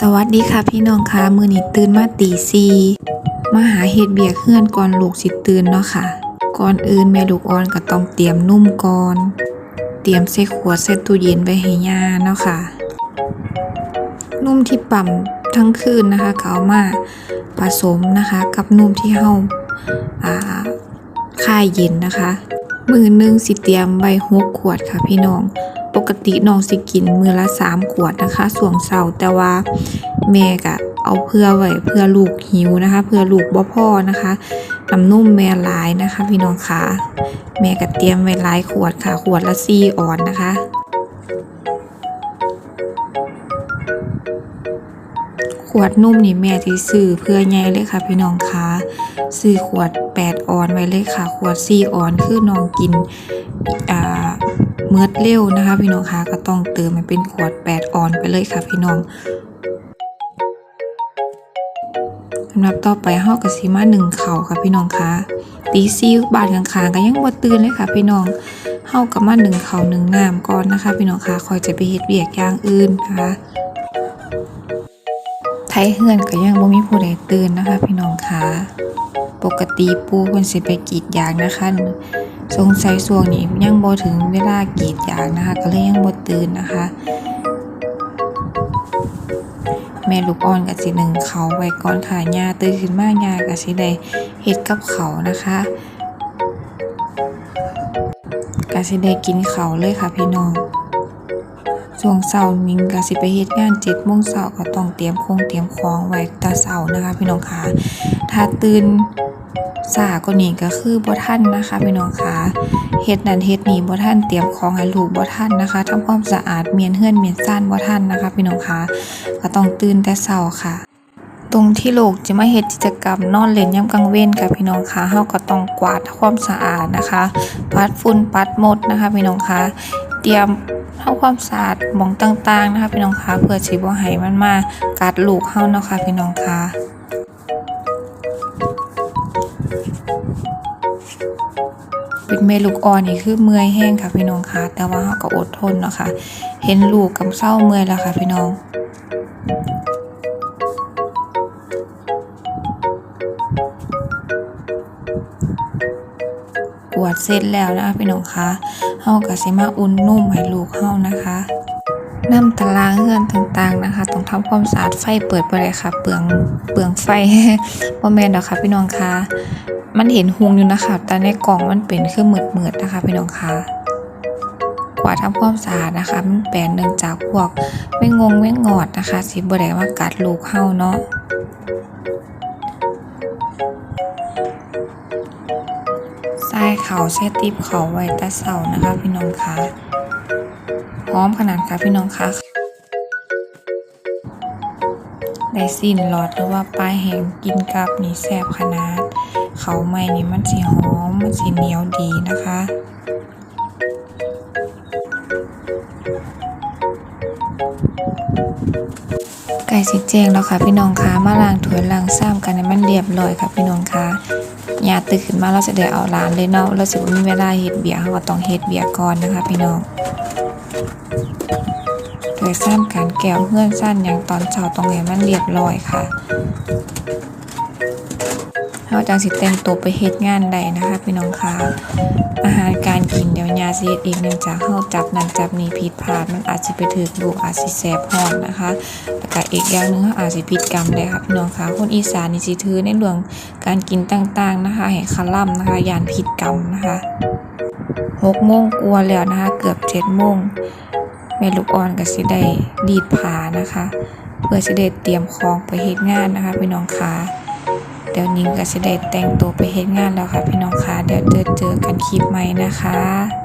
สวัสดีค่ะพี่น้องคะมือนี้ตื่นมาตีสี่มาหาเฮ็ดเบียกเฮือนก่อนลูกสิตื่นเนาะค่ะ ก่อนอื่นแม่ลูกอ่อนก็ต้องเตรียมนุ่มก่อน เตรียมใส่ขวดใส่ตู้เย็นไว้ให้ย่าเนาะค่ะ นุ่มที่ปั่มทั้งคืนนะคะก็เอามาผสมนะคะกับนุ่มที่เฮาอ่าค่ายเย็นนะคะ มือหนึงสิเตรียมไว้หกขวดค่ะพี่น้อง ปกติน้องสิกินมือละสามขวดนะคะส่วงเสาแต่ว่าแม่ก็เอาเพื่อไว้เพื่อลูกหิวนะคะ เพื่อลูกบ่พ่อนะคะน้ำนุ่มแม่หลายนะคะ พี่น้องคะแม่ก็เตรียมไว้หลายขวดค่ะ ขวดละสี่ออนนะคะขวดนุ่มนี่แม่ที่ซื้อเพื่อใหญ่เลยค่ะ พี่น้องคะซื้อขวด 8 ออนไว้เลยค่ะ ขวด4ออนคือน้องกินอ่า เมือดเร็วนะคะ พี่น้องคะก็ต้องเติมให้เป็นขวด 8 ออนไปเลยค่ะ พี่น้องสำหรับต่อไปเฮาก็สิมาหนึ่งเข่าค่ะพี่น้องคะตีซีบาทข้างๆก็ยังบ่ตื่นเลยค่ะ พี่น้องเฮาก็มาหนึ่งเข่าหนึ่งน้ำก่อนนะคะ พี่น้องคะคอยจะไปเฮ็ดเวียกอย่างอื่นนะคะไทยเฮือนก็ยังบ่มีผู้ใดตื่นนะคะ พี่น้องคะปกติปูเพิ่นสิไปกรีดยางนะคะ สงสัยช่วงนี้ยังบ่ถึงเวลากรีดยางนะคะ ก็เลยยังบ่ตื่นนะคะ แม่ลูกอ่อนก็สิหนึ่งเขาไว้ก่อนค่ะย่าตื่นขึ้นมายาก็สิได้เฮ็ดกับเขานะคะก็สิได้กินเขาเลยค่ะพี่น้องช่วงเช้ามิงก็สิไปเฮ็ดงาน7:00นเช้าก็ต้องเตรียมคงเตรียมของไว้ต่เช้านะคะ พี่น้องค่ะ ถ้าตื่น สายกว่านี้ก็คือบ่ทันนะคะพี่น้องคะเฮ็ดนั่นเฮ็ดนี่บ่ทันเตรียมของให้ลูกบ่ทันนะคะทำความสะอาดเมียนเฮือนเมียนซ่านบ่ทันนะคะพี่น้องคะก็ต้องตื่นแต่เช้าค่ะ ตรงที่ลูกจะมาเฮ็ดกิจกรรมนอนเล่นยามกลางเว้นค่ะพี่น้องคะเฮาก็ต้องกวาดทำความสะอาดนะคะ ปัดฝุ่นปัดมดนะคะพี่น้องคะเตรียมทำความสะอาดมองต่างๆนะคะพี่น้องคะเพื่อสิบ่ให้มันมากัดลูกเฮาเนาะค่ะพี่น้องคะ แม่ลูกอ่อนนี่คือเมื่อยแห้งค่ะพี่น้องคะแต่ว่าเขาก็อดทนเนาะค่ะ เห็นลูกกำเศร้าเมื่อยแล้วค่ะพี่น้องกวดเสร็จแล้วนะคะพี่น้องคะเฮาก็สิมาอุ่นนุ่มให้ลูกเฮานะคะ น้ำตารางเฮือนต่างๆนะคะต้องทำความสะอาดไฟเปิดบ่ได้ค่ะ เปลืองเปลืองไฟบ่แม่นดอกค่ะพี่น้องคะมันเห็นหุงอยู่นะคะ แต่ในกล่องมันเป็นคือมืดๆนะคะ พี่น้องคะกว่าดทำความสะอาดนะคะ มันแปลนเนื่องจากพวกไม่งงไม่งอดนะคะสิบ่ได้มากัดลูกเฮาเนาะใส่เขาใส่ติบเขาไว้แตะเสานะคะ พี่น้องคะ ร้อมขนาดค่ะพี่น้องคะได้สิ้นหลอดหรือว่าปลายแหงกินกับนี่แซ่บขนาด เขาไม่นี่มันสีหอมมันสีเหนียวดีนะคะไก่สิแจงแล้วค่ะพี่น้องคะมาล้างถ้วยล้างซ้ำกันให้มันเรียบร้อยค่ะพี่น้องคะ ยาตื่นขึ้นมาเราจะได้เอาร้านเลยเนาะเราสิบ่มีเวลาเฮ็ดเบียร์เราก็ต้องเฮ็ดเบียร์ก่อนนะคะ พี่น้องโดยสร้างการแก้วเพื่อนสั้นอย่างตอนเช้าต้องให้มันเรียบร้อยค่ะ เราจังสิแต่งตัวไปเฮ็ดงานได้นะคะพี่น้องคะอาหารการกินเดี๋ยวยาสิเฮ็ดเองเนื่องจากเฮาจับนั่นจับนี่ผิดพลาดมันอาจสิไปถึกลูกอาจสิแสบร้อนนะคะแล้วก็อีกอย่างหนึ่งเขาอาจสิผิดกรรมได้ค่ะพี่น้องคะคนอีสานนี่สิถือในเรื่องการกินต่างๆนะคะให้คาล่ำนะคะยานผิดกรรมนะคะหกโมงกว่าแล้วนะคะ เกือบเจ็ดโมงแม่ลูกอ่อนก็สิได้ดีดผานะคะ เพื่อสิได้เตรียมของไปเฮ็ดงานนะคะพี่น้องค่ะ เดี๋ยวนิ้งก็สิได้แต่งตัวไปเฮ็ดงานแล้วค่ะพี่น้องค่ะ เดี๋ยวเจอเจอกันคลิปใหม่นะคะ